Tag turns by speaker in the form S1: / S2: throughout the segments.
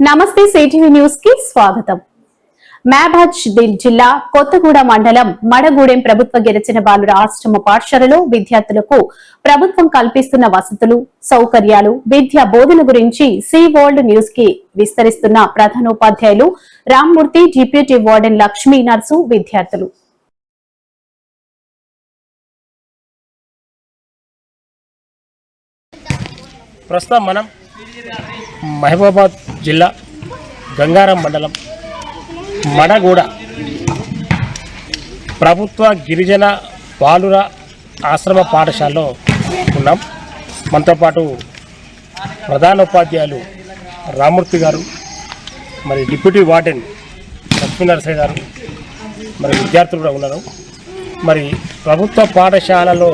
S1: నమస్తే సిటీవీ న్యూస్కి స్వాగతం. మేబాజ్ జిల్లా కొత్తగూడ మండలం మడగూడెం ప్రభుత్వ గిరిజన బాలుర ఆశ్రమ పాఠశాలలో విద్యార్థులకు ప్రభుత్వం కల్పిస్తున్న వసతులు సౌకర్యాలు విద్యా బోధన గురించి సి వరల్డ్ న్యూస్కి విస్తరిస్తున్న ప్రధానోపాధ్యాయులు Rammurthy deputy warden Lakshmi nurse విద్యార్థులు.
S2: ప్రస్తుతం మనం మహబూబాబాద్ జిల్లా గంగారం మండలం మడగూడ ప్రభుత్వ గిరిజన బాలుర ఆశ్రమ పాఠశాలలో ఉన్నాం. మనతో పాటు ప్రధానోపాధ్యాయులు రామూర్తి గారు మరి డిప్యూటీ వార్డెన్ లక్ష్మీనరసయ్య గారు మరి విద్యార్థులు కూడా ఉన్నారు. మరి ప్రభుత్వ పాఠశాలలో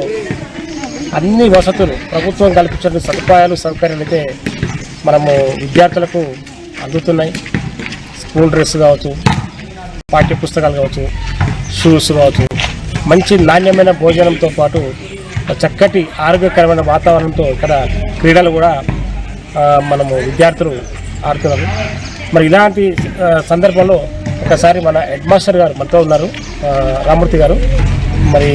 S2: అన్ని వసతులు ప్రభుత్వం కల్పించిన సదుపాయాలు సౌకర్యాలు అయితే మనము విద్యార్థులకు అందుతున్నాయి. స్కూల్ డ్రెస్ కావచ్చు పాఠ్య పుస్తకాలు కావచ్చు షూస్ కావచ్చు. మంచి నాణ్యమైన భోజనంతో పాటు చక్కటి ఆరోగ్యకరమైన వాతావరణంతో ఇక్కడ క్రీడలు కూడా మనము విద్యార్థులు ఆడుతున్నారు. మరి ఇలాంటి సందర్భంలో ఒకసారి మన హెడ్ మాస్టర్ గారు మనతో ఉన్నారు రామూర్తి గారు. మరి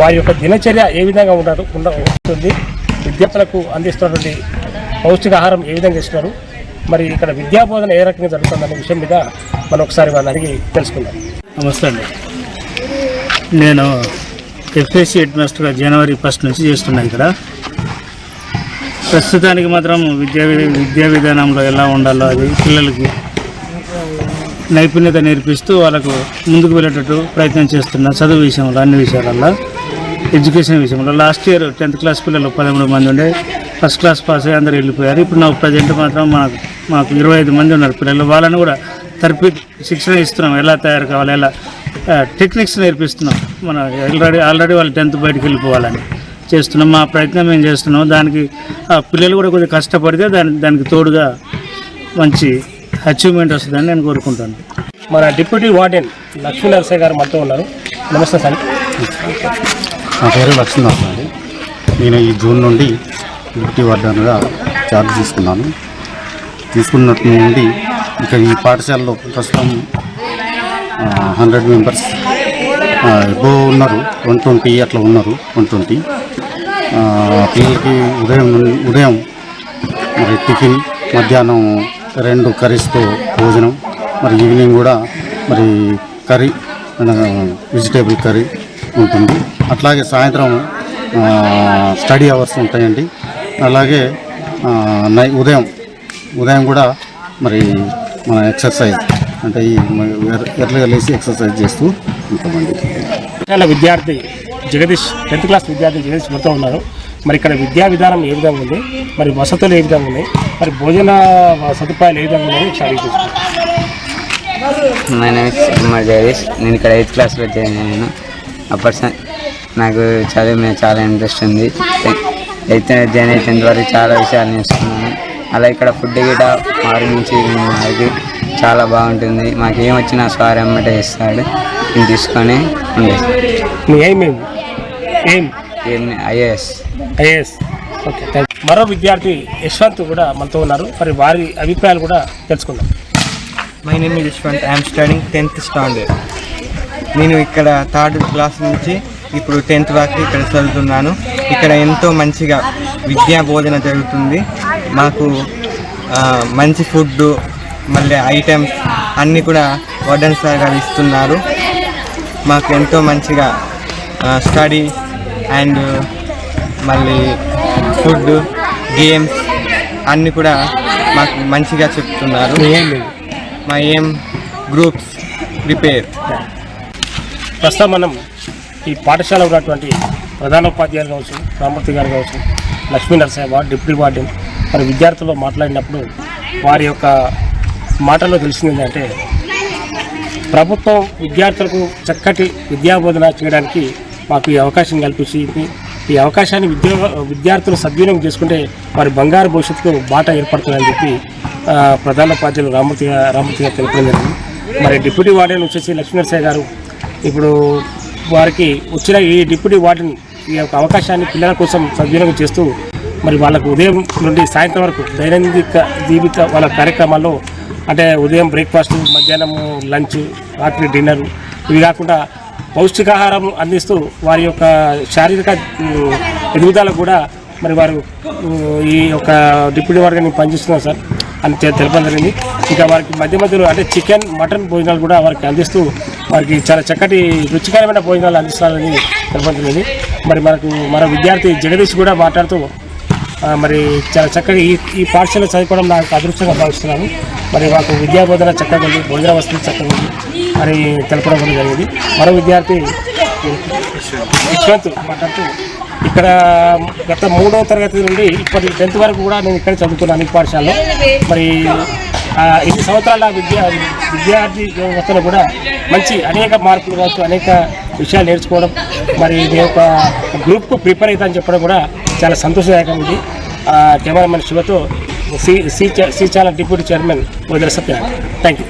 S2: వారి యొక్క దినచర్య ఏ విధంగా ఉంటారు ఉండ ఉంటుంది? విద్యార్థులకు అందిస్తున్నటువంటి పౌష్టికాహారం ఏ విధంగా ఇస్తున్నారు మరి ఇక్కడ విద్యాబోధన ఏ రకంగా జరుగుతుందనే విషయం మీద మనం ఒకసారి వాళ్ళని అడిగి తెలుసుకుందాం.
S3: నమస్తే అండి. నేను ఎఫ్ఎస్సి హెడ్ మాస్టర్గా జనవరి ఫస్ట్ నుంచి చేస్తున్నాను ఇక్కడ. ప్రస్తుతానికి మాత్రం విద్యా విద్యా విధానంలో ఎలా ఉండాలో అది పిల్లలకి నైపుణ్యత నేర్పిస్తూ వాళ్ళకు ముందుకు వెళ్ళేటట్టు ప్రయత్నం చేస్తున్నా చదువు విషయంలో అన్ని విషయాలలో ఎడ్యుకేషన్ విషయంలో. లాస్ట్ ఇయర్ టెన్త్ క్లాస్ పిల్లలు పదమూడు మంది ఉండే ఫస్ట్ క్లాస్ పాస్ అయ్యి అందరూ వెళ్ళిపోయారు. ఇప్పుడు నాకు ప్రజెంట్ మాత్రం మాకు మాకు ఇరవై ఐదు మంది ఉన్నారు. పిల్లలు వాళ్ళని కూడా తరపి శిక్షణ ఇస్తున్నాం. ఎలా తయారు కావాలి ఎలా టెక్నిక్స్ నేర్పిస్తున్నాం. మన ఆల్రెడీ ఆల్రెడీ వాళ్ళు టెన్త్ బయటికి వెళ్ళిపోవాలని చేస్తున్నాం. మా ప్రయత్నం మేము చేస్తున్నాం దానికి ఆ పిల్లలు కూడా కొద్దిగా కష్టపడితే దాని దానికి తోడుగా మంచి అచీవ్మెంట్ వస్తుందని నేను కోరుకుంటాను.
S2: మన డిప్యూటీ వార్డెన్ లక్ష్మీ నరసయ్య గారు మనతో ఉన్నారు. నమస్తే సార్.
S4: నా పేరు లక్ష్మీనాథ్ అండి నేను ఈ జూన్ నుండి డ్యూటీ వార్డెన్గా ఛార్జ్ తీసుకున్నాను. తీసుకున్నట్టు నుండి ఇక ఈ పాఠశాలలో ప్రస్తుతం హండ్రెడ్ మెంబర్స్ ఎబో ఉన్నారు. వన్ ట్వంటీ అట్లా ఉన్నారు వన్ ట్వంటీ. పిల్లలకి ఉదయం నుండి- ఉదయం మరి టిఫిన్ మధ్యాహ్నం రెండు కర్రీస్తో భోజనం మరి ఈవినింగ్ కూడా మరి కర్రీ వెజిటేబుల్ కర్రీ ఉంటుంది. అట్లాగే సాయంత్రం స్టడీ అవర్స్ ఉంటాయండి. అలాగే ఆ, నై ఉదయం ఉదయం కూడా మరి మన ఎక్సర్సైజ్ అంటే ఈ ఎర్లీగా లేచి ఎక్సర్సైజ్ చేస్తూ ఉంటామండి.
S2: విద్యార్థి జగదీష్ టెన్త్ క్లాస్ విద్యార్థి జగదీష్ మనతో ఉన్నారు. మరి ఇక్కడ విద్యా విధానం ఏ విధంగా ఉంది? మరి వసతులు ఏ విధంగా ఉన్నాయి? మరి భోజన సదుపాయాలు ఏ విధంగా ఉన్నాయి? తెలుసుకుందాం.
S5: My name is Kumar Jagadish. నేను ఇక్కడ ఎయిత్ క్లాస్లో జాయిన్ అయ్యాను. అప్పటి నాకు చదువు మీద చాలా ఇంట్రెస్ట్ ఉంది. ఎయిత్ జాయిన్ అయితే వరకు చాలా విషయాలు నేర్చుకున్నాను అలా ఇక్కడ ఫుడ్ గిట మార్నింగ్ నుంచి ఈవినింగ్ వరకు చాలా బాగుంటుంది. మాకు ఏం వచ్చినా సార్ అమ్మటే ఇస్తాడు. నేను తీసుకొని ఐఏఎస్.
S2: ఐఏఎస్. ఓకే. మరో విద్యార్థి యశ్వంత్ కూడా మనతో ఉన్నారు. మరి వారి అభిప్రాయాలు కూడా తెలుసుకుందాం.
S6: My name is Yashwant. I'm studying tenth standard నేను ఇక్కడ థర్డ్ క్లాస్ నుంచి ఇప్పుడు టెన్త్ వరకు ఇక్కడ చదువుతున్నాను. ఇక్కడ ఎంతో మంచిగా విద్యా బోధన జరుగుతుంది. మాకు మంచి ఫుడ్ మళ్ళీ ఐటమ్స్ అన్నీ కూడా వార్డెన్ సార్ గారు ఇస్తున్నారు. మాకు ఎంతో మంచిగా స్టడీ అండ్ మళ్ళీ ఫుడ్ గేమ్స్ అన్నీ కూడా మాకు మంచిగా చెప్తున్నారు.
S2: మా ఏం
S6: గ్రూప్స్ ప్రిపేర్.
S2: ప్రస్తుతం మనం ఈ పాఠశాల ఉన్నటువంటి ప్రధానోపాధ్యాయులు కావచ్చు రామూర్తి గారు కావచ్చు లక్ష్మీ నరసింహ డిప్యూటీ వార్డెన్ మరి విద్యార్థులు మాట్లాడినప్పుడు వారి యొక్క మాటల్లో తెలిసింది ఏంటంటే ప్రభుత్వం విద్యార్థులకు చక్కటి విద్యాబోధన చేయడానికి మాకు ఈ అవకాశం కల్పించింది. ఈ అవకాశాన్ని విద్యా విద్యార్థులు సద్వినియోగం చేసుకుంటే వారి బంగారు భవిష్యత్తుకు బాట ఏర్పడుతుందని చెప్పి ప్రధానోపాధ్యాయులు రామూర్తి గా- రామూర్తి గారు తెలిపడం జరిగింది. మరి డిప్యూటీ వార్డెన్ వచ్చేసి లక్ష్మీ గారు ఇప్పుడు వారికి వచ్చిన ఈ డిప్యూటీ వార్డెన్ ఈ యొక్క అవకాశాన్ని పిల్లల కోసం సద్వినియోగం చేస్తూ మరి వాళ్ళకు ఉదయం నుండి సాయంత్రం వరకు దైనందిక జీవిత వాళ్ళ కార్యక్రమాల్లో అంటే ఉదయం బ్రేక్ఫాస్ట్ మధ్యాహ్నం లంచ్ రాత్రి డిన్నర్ ఇవి కాకుండా పౌష్టికాహారం అందిస్తూ వారి యొక్క శారీరక ఉమ్, ఎదుగుదలకు కూడా మరి వారు ఈ యొక్క డిప్యూటీ వర్గాన్ని పనిచేస్తున్నారు సార్. అని తెలపడం జరిగింది. ఇంకా వారికి మధ్య మధ్యలో అంటే చికెన్ మటన్ భోజనాలు కూడా వారికి అందిస్తూ వారికి చాలా చక్కటి రుచికరమైన భోజనాలు అందిస్తారని తెలపడం జరిగింది. మరి మనకు మన విద్యార్థి జగదీష్ కూడా మాట్లాడుతూ మరి చాలా చక్కగా ఈ ఈ పాఠశాల చదువుకోవడం నాకు అదృష్టంగా భావిస్తున్నాను. మరి మాకు విద్యా బోధన చక్కగా ఉంది భోజన వసతి చక్కగా ఉంది అని తెలపడం కూడా జరిగింది. మరో విద్యార్థి విశ్వంత్ మాట్లాడుతూ ఇక్కడ గత మూడవ తరగతి నుండి ఇప్పటి టెన్త్ వరకు కూడా నేను ఇక్కడ చదువుతున్నాను ఈ పాఠశాలలో. మరి ఎన్ని సంవత్సరాల విద్యా విద్యార్థి వ్యవస్థలో కూడా మంచి అనేక మార్పులు కావచ్చు అనేక విషయాలు నేర్చుకోవడం. మరి ఇది ఒక గ్రూప్కు ప్రిపేర్ అవుతా చెప్పడం కూడా చాలా సంతోషదాయకం ఉంది ఆ, కెమెరామెన్ శివతో సి సి సి చాలా డిప్యూటీ చైర్మన్ వదిలేసా థ్యాంక్ యూ